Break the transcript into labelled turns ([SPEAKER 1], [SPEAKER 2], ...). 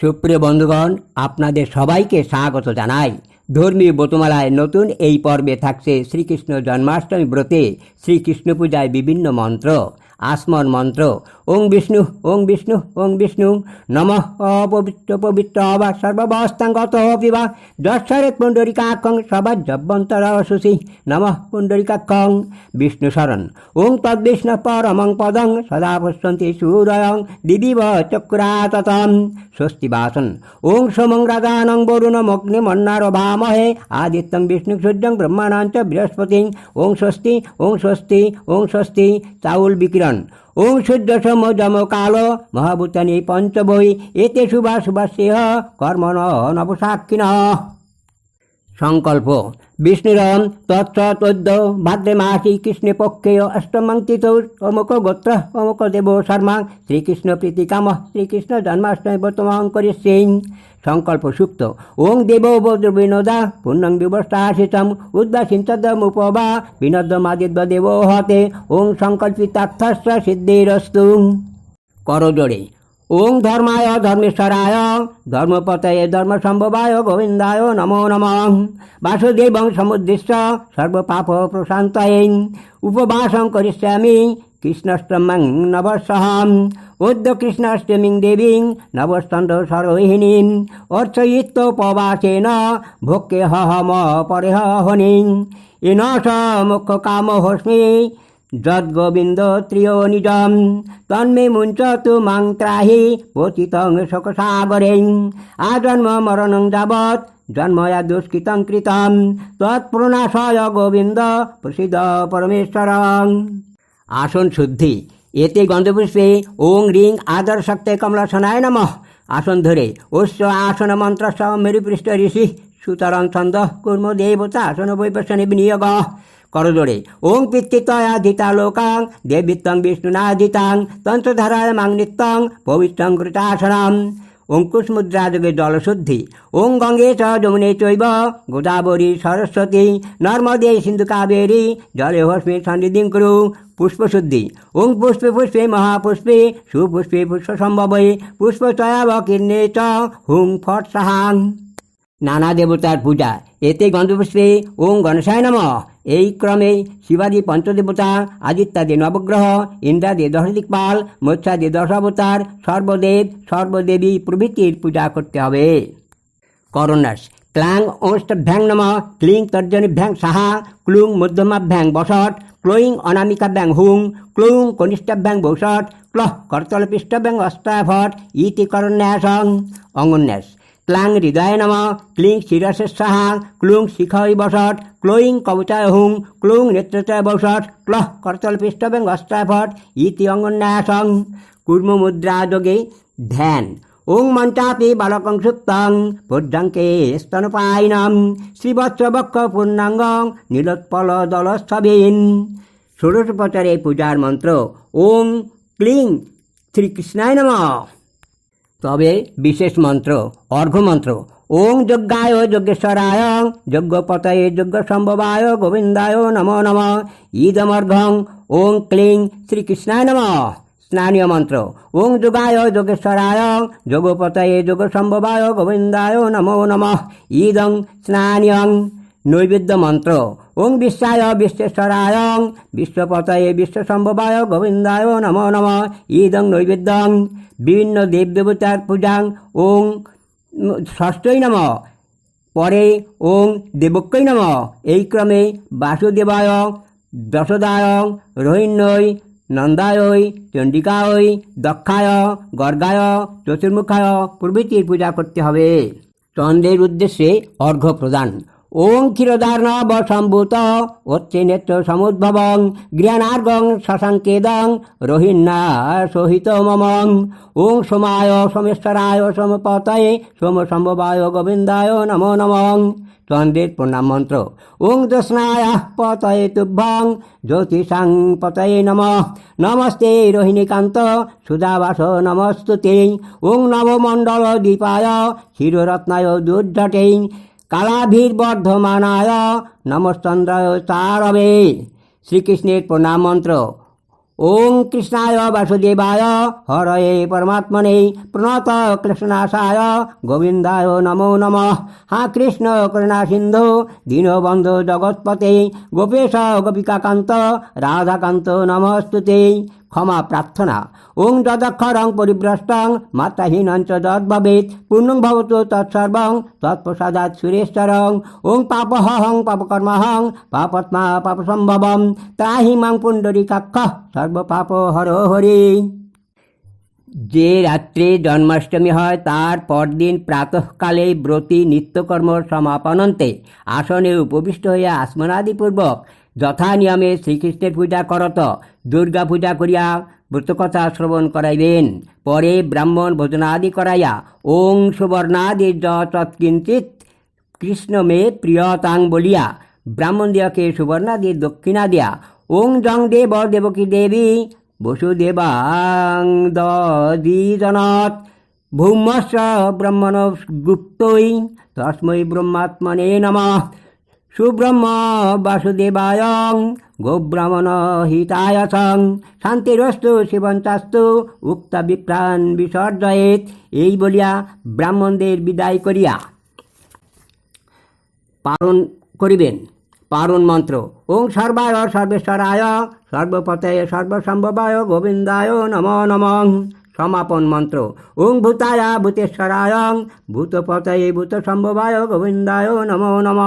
[SPEAKER 1] সুপ্রিয় বন্ধুগণ, আপনাদের সবাইকে স্বাগত জানাই। ধর্মীয় বতুমালায় নতুন এই পর্বে থাকছে শ্রীকৃষ্ণ জন্মাষ্টমী ব্রতে শ্রীকৃষ্ণ পূজায় বিভিন্ন মন্ত্র আসমন মন্ত্র ওং বিষ্ণু ওং বিষ্ণু ওং বিষ্ণু। নম অপবিত্র পবিত্র অবা সর্ববস্তাঙ্গত পিবা দশরে পুণ্ডরিকাক্ষং সবার জব্বন্তর সুশি নম পুণ্ডরিকাক্ষং। বিষ্ণু শরণ। ওং তদ্বিষ্ণু পরমং পদং সদা পশ্যন্তি সূরয়ং দিদিব চক্রাততম। স্বস্তি বাসন। ওং সোমং রাজানং বরুণমগ্নিমন্নার ভামহে আদিত্যং বিষ্ণু সূর্যং ব্রহ্মাণাঞ্চ বৃহস্পতি। ওং স্বস্তি ওং স্বস্তি ওং স্বস্তি, চাউল বিকিরণ। ওং সূর্য সম যম কাল মহাভূতানি পঞ্চবই এতে শুভা শুভাশ্রেহ কর্মণ নবসাক্ষিণ সংকল্প। বিষ্ণুরম তৎসতদ্য ভাদ্রে মাসি কৃষ্ণে পক্ষে অষ্টমঙ্কিত অমুক গোত্র অমুক দেব শর্মা। শ্রীকৃষ্ণ প্রীতিকাম শ্রীকৃষ্ণ জন্মাষ্টমী বর্তমান করিষ্যে। সংকল্প সুক্ত ওং দেব বিনোদা পুণ্যং বিবস্থাশিতম উদ্বাসিন্তদমুপবা বিনোদমাদিদ্য দেব হতে। ওং সংকল্পিতার্থস্য সিদ্ধিরস্তু। করজোড়ে। ওং ধর্মায় ধর্মেশ্বরায় ধর্মপতয়ে ধর্মসম্ভবায় গোবিন্দায় নমো নম বাসুদেবং সমুদ্দিশ্য সর্বপাপ প্রশান্তয়ে উপবাসং করিষ্যামি কৃষ্ণষ্টমং নবসহম উদ্য কৃষ্ণাষ্টমীং দেবীং নবস্তন্দ সরোহিণীম অর্চয়িত্তোপবাসেন ভোক্যে হম পরেহ হনিং এন স মুখ্য কাম হস্মি যদ্গোবিন্দ ত্রিয় নিজম তন্মে মুঞ্চতু মাং ত্রাহি পতিতং শোকসাগরে আজন্ম মরণং যাবৎ জন্ময়া দুষ্কৃতং কৃতম, তৎপ্রণাশয় গোবিন্দ প্রসিদ্ধ পরমেশ্বরং। আসন শুদ্ধি, এতে গন্ধপুষ্পে ওং রিং আদর শক্তে কমলাসনায় নম। আসন ধরে অশ্ব আসন মন্ত্র মেরুপৃষ্ঠ ঋষি সুতরাং ছন্দ কুর্ম দেবতা আসন বৈপসনে বিনিয়োগ। করজোড়ে। ওং পিত্তিতয়াধিতা লোকাং দেবিত্তং বিষ্ণুনাধিতাং তন্ত্রধারায় মাং নিত্যং পবিত্রং কৃতাসনম। অঙ্কুশ মুদ্রা যোগে জলশুদ্ধি। ওং গঙ্গে চ যমুনে চৈব, গোদাবরী সরস্বতী, নর্মদে সিন্ধু কাবেরী, জলে হস্মে সন্নিধিং কুরু, পুষ্পশুদ্ধি। ওং পুষ্পে পুষ্পে মহাপুষ্পে, সুপুষ্পে পুষ্প সম্ভবে, পুষ্প চয়াবকীর্ণে চ, হুং ফট সাহাং। নানা দেবতার পূজা। এতে গন্ধপুষ্পে ওং গণেশায় নম। এই ক্রমে শিবাজি পঞ্চদেবতা আদিত্যাদি নবগ্রহ ইন্দ্রাদি দশদিকপাল মৎস্যাদি দশাবতার, সর্বদেব, সর্বদেবী প্রভৃতির পূজা করতে হবে। করণাস, ক্লাং ওষ্ঠভ্যাং নম। ক্লিং তর্জনীভ্যাং সাহা, ক্লুং মধ্যমাভ্যাং বসট ক্লোয়িং অনামিকাভ্যাং হুং, ক্লুং কনিষ্ঠাভ্যাং বৌষট ক্লহ করতলপৃষ্ঠভ্যাং অষ্টাভট ইতি করণ্যাসং। অঙ্গন্যাস ক্লাং হৃদয় নম ক্লিং শিরসের সাহা ক্লুং শিখই বসট ক্লোয়িং কবচায় হুং ক্লুং নেত্রচয় বসট ক্লহ করতল পৃষ্ঠবেং অষ্টাফট ইতি অঙ্গন্যাসং কুর্ম মুদ্রা যোগে ধ্যান ওং মন্তাপি বালকং সুপ্তং পর্যাঙ্কে স্তনপায়নম শ্রীবৎসবক্ষ পূর্ণাঙ্গং নীলোৎপল দলস্থবিন ষোড়শোপচারে পূজার মন্ত্র ওং ক্লিং শ্রীকৃষ্ণায় নমঃ তবে বিশেষ মন্ত্র অর্ঘ্যমন্ত্র ওং যজ্ঞায় যজ্ঞেশ্বরায় যজ্ঞপতয়ে যজ্ঞ সম্ভবায় গোবিন্দায় নমো নম। ঈদমর্ঘং ওং ক্লিং শ্রীকৃষ্ণায় নম। স্নানীয় মন্ত্র, ওং যোগায় যোগেশ্বরায় যোগপতয়ে যোগ সম্ভবায় গোবিন্দায় নমো নম। ঈদং স্নানীয়ং। নৈবেদ্য মন্ত্র ওং বিশ্বায় বিশ্বেশ্বরায় বিশ্বপতয়ে বিশ্বসম্ভবায় গোবিন্দায় নম নম। ইদং নৈবেদ্যং বিভিন্ন দেবদেবতার পূজাং ওং ষষ্ঠই নম। পরে ওং দেবক্যই নম। এই ক্রমে বাসুদেবায় দশদায় রোহিণ্যই নন্দায় চণ্ডিকায় দক্ষায় গর্গায় চতুর্মুখায় প্রভৃতির পূজা করতে হবে। চন্দ্রের উদ্দেশ্যে অর্ঘ্য প্রদান। ওং ক্ষীরদার্ণব সম্ভূত অত্রে নেত্র সমুদ্ভবং গৃহানার্গং শশাঙ্কেদং রোহিণ্যা সহিত মমং। ওং সোমায় সোমেশ্বরায় সোমপতয়ে সোম সম্ভবায় গোবিন্দায় নমো নমং। চন্দ্রের প্রণাম মন্ত্র। ওং দোষ্ণায় পতয়ে তুভ্যং জ্যোতিষাং পতয়ে নম। নমস্তে রোহিণীকান্ত সুধাবাস নমস্তুতে। ওং নবমণ্ডল দীপায় ক্ষীররত্নায় দুর্ধটে কালাভীর বর্ধমানায় নমশ্চন্দ্রায় তারবে শ্রীকৃষ্ণের প্রণাম মন্ত্র ওং কৃষ্ণায় বাসুদেবায় হরয়ে পরমাত্মনে প্রণত কৃষ্ণাশায় গোবিন্দায় নমো নমঃ হা কৃষ্ণ করুণা সিন্ধু দীনবন্ধু জগৎপতে গোপেশ গোপিকাকান্ত রাধাকান্ত নমস্তুতে ক্ষমা প্রার্থনা। ওং যদক্ষরং পরিভ্রষ্টং মাত্রাহীনং চ যদ্ভবেৎ পূর্ণং ভবতু তৎসর্বং তৎপ্রসাদাৎ সুরেশ্বরং। ওং পাপহং পাপকর্মহং পাপত্মা পাপসম্ভবম ত্রাহি মাং পুণ্ডরীকাক্ষ সর্বপাপ হর হরি। যে রাত্রে জন্মাষ্টমী হয়, তার পরদিন প্রাতঃকালে ব্রতী নিত্যকর্ম সমাপনন্তে আসনে উপবিষ্ট হইয়া আসমনাদিপূর্বক যথা নিয়মে শ্রীকৃষ্ণের পূজা করত, দুর্গা পূজা করিয়া ব্রতকথা শ্রবণ করাইবেন। পরে ব্রাহ্মণ ভোজনাদি করাইয়া ওং সুবর্ণাদি যৎকিঞ্চিত কৃষ্ণ মে প্রিয়তাং বলিয়া ব্রাহ্মণ দিয়াকে সুবর্ণাদি দক্ষিণা দিয়া ওং জং দেব দেবকী দেবী বসুদেবাং দীজনাথ ভৌমস্য ব্রহ্মণ গুপ্তই তস্मै ব্রহ্মাত্মনে নমঃ। সুব্রহ্ম বাসুদেবায় গোব্রাহ্মণ হিতায় সং শান্তিরস্তু শিবন্তাস্তু উক্ত বিপ্রাণ বিসর্জয়েত। এই বলিয়া ব্রাহ্মণদের বিদায় করিয়া পালন করিবেন। পারণ মন্ত্র। ওং সর্বায় সর্বেশ্বরায় সর্বপতয়ে সর্বসম্ভবায় গোবিন্দায় নম নম। সমাপন মন্ত্র। ওং ভূতায় ভূতেশ্বরায়ং ভূতপতয়ে ভূতসম্ভবায় গোবিন্দায় নমো নম।